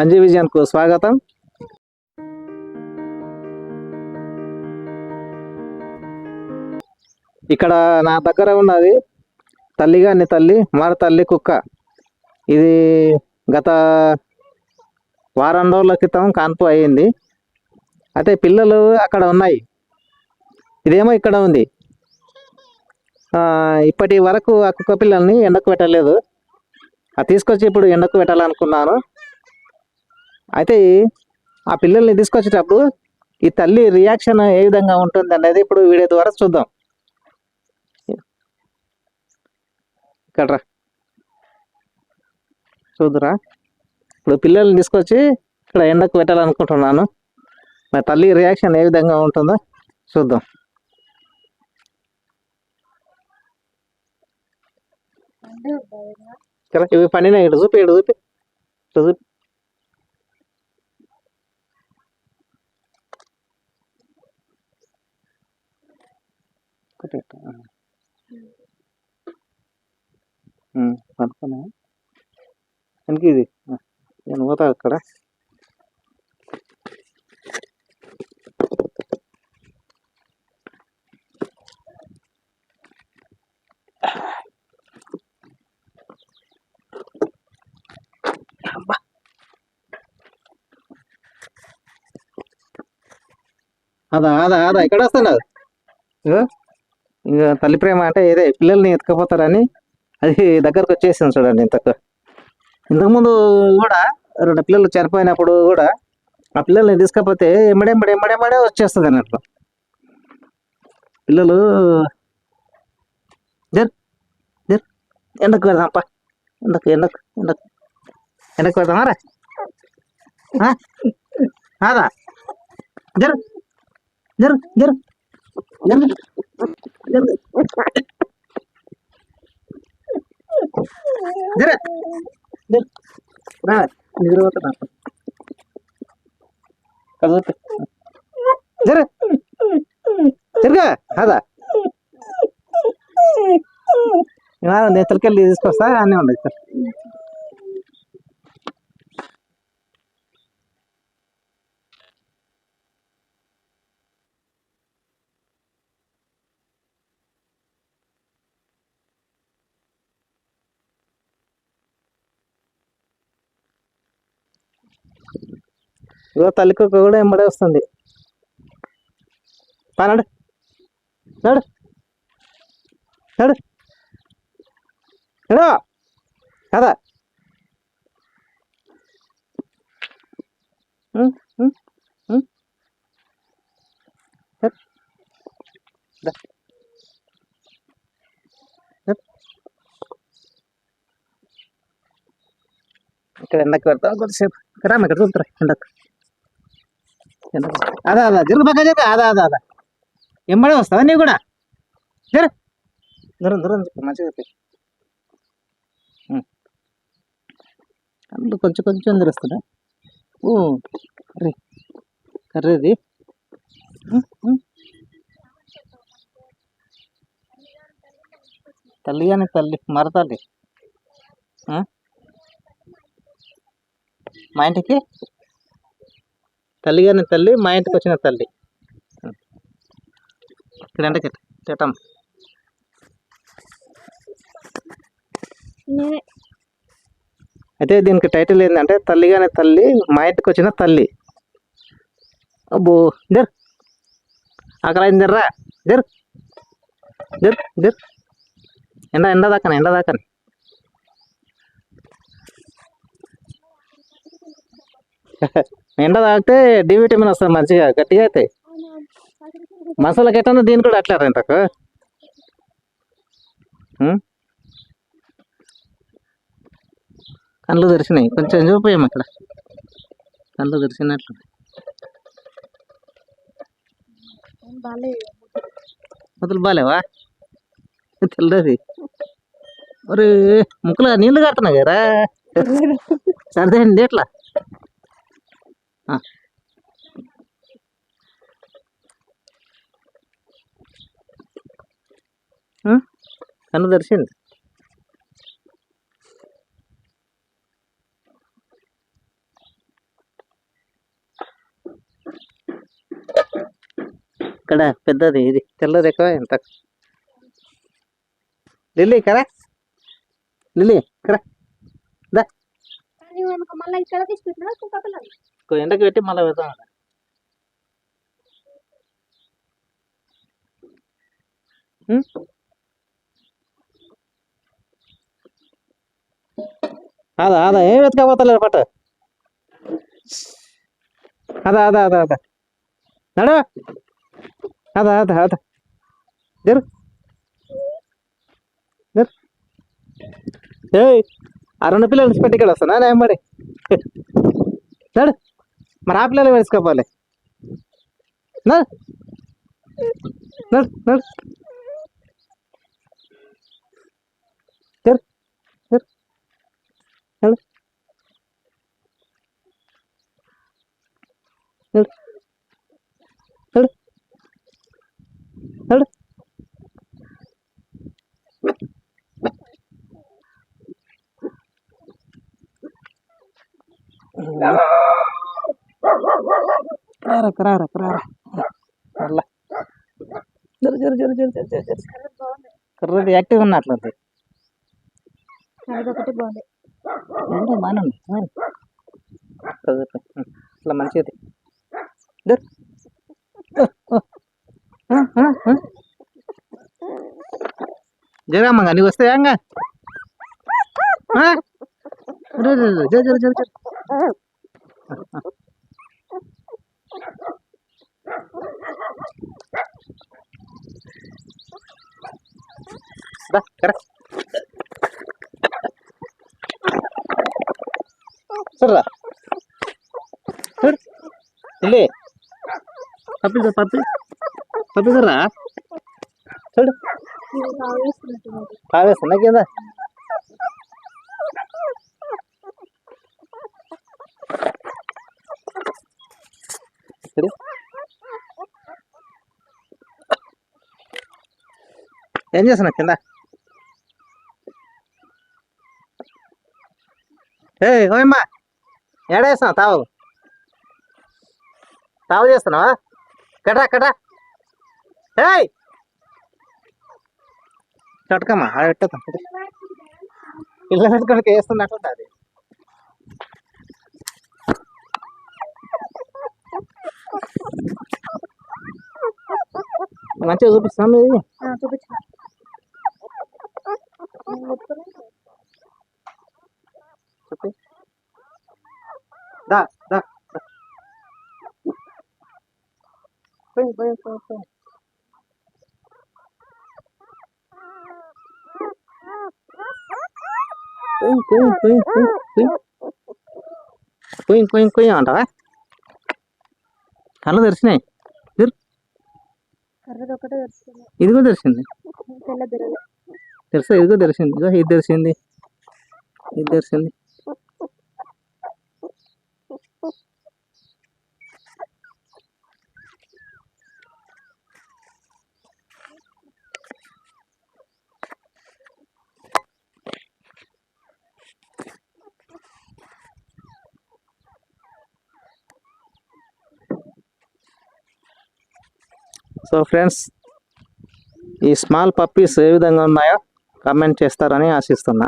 అంజీ విజయన్కు స్వాగతం. ఇక్కడ నా దగ్గర ఉన్నది తల్లిగాని తల్లి మర తల్లి కుక్క. ఇది గత వారం రోజుల క్రితం కాన్పు అయ్యింది అయితే పిల్లలు అక్కడ ఉన్నాయి. ఇదేమో ఇక్కడ ఉంది. ఇప్పటి వరకు ఆ కుక్క పిల్లల్ని ఎండకు పెట్టలేదు. అది తీసుకొచ్చి ఇప్పుడు ఎండకు పెట్టాలనుకున్నాను. అయితే ఆ పిల్లల్ని తీసుకొచ్చేటప్పుడు ఈ తల్లి రియాక్షన్ ఏ విధంగా ఉంటుంది అనేది ఇప్పుడు వీడియో ద్వారా చూద్దాం. ఇక్కడ రా. చూదురా ఇప్పుడు పిల్లల్ని తీసుకొచ్చి ఇక్కడ ఎండకు పెట్టాలనుకుంటున్నాను. మరి తల్లి రియాక్షన్ ఏ విధంగా ఉంటుందో చూద్దాం. ఇవి పండినా ఇటు చూపి ఇటు చూపి ఇటు చూపి. ఉమ్, పడుకున్నా వెనక్కి ఇది నేను పోతా అక్కడ అదా అదా అదా ఎక్కడ వస్తున్నారు ఇగో, ఇంకా తల్లి ప్రేమ అంటే ఇదే పిల్లల్ని ఎత్తుకపోతారని అది దగ్గరకు వచ్చేసింది చూడండి ఇంతకు. ఇంతకుముందు కూడా రెండు పిల్లలు చనిపోయినప్పుడు కూడా ఆ పిల్లల్ని తీసుకపోతే ఎమ్మడెమ్మడి ఎమ్మడెమ్మడే వచ్చేస్తుంది అన్నట్లు పిల్లలు జర్ జర్ ఎండకు వెళ్దాంపా ఎండకు ఎండకు ఎండకు ఎండకు వెళ్దామా రా? కాదా జరు జరు జరు జరు జరు జర జర రా నిద్రపోతున్నా కదలొద్దు. జర జరగా ఇదో కుక్క కూడా ఎంబడే వస్తుంది. పనాడు నడు. నడు. నడు. కదా. ఇక్కడ ఎండకు పెడతాం కొద్దిసేపు? రామ ఇక్కడ చూపుతారా ఎండకు అదా అదా జరుగు పక్క జరుగు అదా అదా అదా. ఎంబడే వస్తావా? నీవు కూడా? జర. దూరం దూరం చెప్పు మంచిగా చెప్పి. కళ్ళు కొంచెం కొంచెం తెరుస్తుందా ఓ కర్రీ. కర్రీది. తల్లి కానీ తల్లి మరతల్లి ఆ? మా ఇంటికి? తల్లి కానీ తల్లి మా ఇంటికి వచ్చిన తల్లి. ఇక్కడ అంటే చేటం అయితే దీనికి టైటిల్ ఏంటంటే తల్లి కానీ తల్లి మా ఇంటికి వచ్చిన తల్లి. అబ్బో జర్ అక్కడ అయింది జర్రా జర్ జర్ జర్ ఎండ ఎండ దాకానే ఎండ దాకానే. ఎండ తాగితే డి విటమిన్ వస్తుంది మంచిగా గట్టిగా అయితే. మసాలా గట్టన దీని కూడా అట్లా ఇంతకు కళ్ళు తెరిచినాయి. కొంచెం చూపోయాం అక్కడ కళ్ళు తెరిచినట్లు. మొదలు బాలేవా? తెల్లది. మరి ముక్కలు నీళ్ళు కడుతున్నాయి కదా. సర్దేండి ఎట్లా? Ah. కన్ను దర్శన్ ఇక్కడ పెద్దది ఇది తెల్ల రేఖ ఎంత? లిల్లీ కరా లిల్లీ కరా దా. మళ్ళీ ఇక్కడ తీసుకుంటున్నా ఎండకు పెట్టి మళ్ళీ పెడతాం అదా అదా ఏం వెతకపోతలేరు పట్టు. అదా అదా అదా అదా నడు. అదా అదా అదా జరు. జరు. ఏయ్ ఆ రెండు పిల్లలు పెట్టి ఇక్కడ వస్తానా నా ఎంబడి నడు. मर आप ले इसका पहले नर नर नर तेर? तेर? नर नर kerara kerara kerara nalla jor jor jor jor jor jor kerara di aktif mana tuh tuh kerara di aktif mana nih? Mana kerara tuh lama sih tuh dor Jangan mengani, gue enggak? Hah? Aduh, aduh, aduh, jangan. சொல்றா. இல்லை தப்பு sir தப்பு. தப்பு சொல்றா சொல்லு. காவேஸ் என்னக்கேதா சரி ఏం చేస్తున్నా కింద ఏ ఓయమ్మా ఏడేస్తున్నా తావు. తావు చేస్తున్నావా? కటా కటా ఏయ్! చటకమ్మా ఆడెట్టేద్దాం ఇల్లు పెట్టుకుని వేస్తుంది అట్లా అది మంచిగా చూపిస్తాను పోయి పోయి పోయి పోయి పోయి అంటావా? కళ్ళు తెరిచినాయి. ఇదిగో తెరిచింది. ఇదిగో తెరిచింది. ఇదిగో ఇది తెరిచింది. ఇది తెరిచింది. సో ఫ్రెండ్స్ ఈ స్మాల్ పప్పీస్ ఏ విధంగా ఉన్నాయో కమెంట్ చేస్తారని ఆశిస్తున్నా.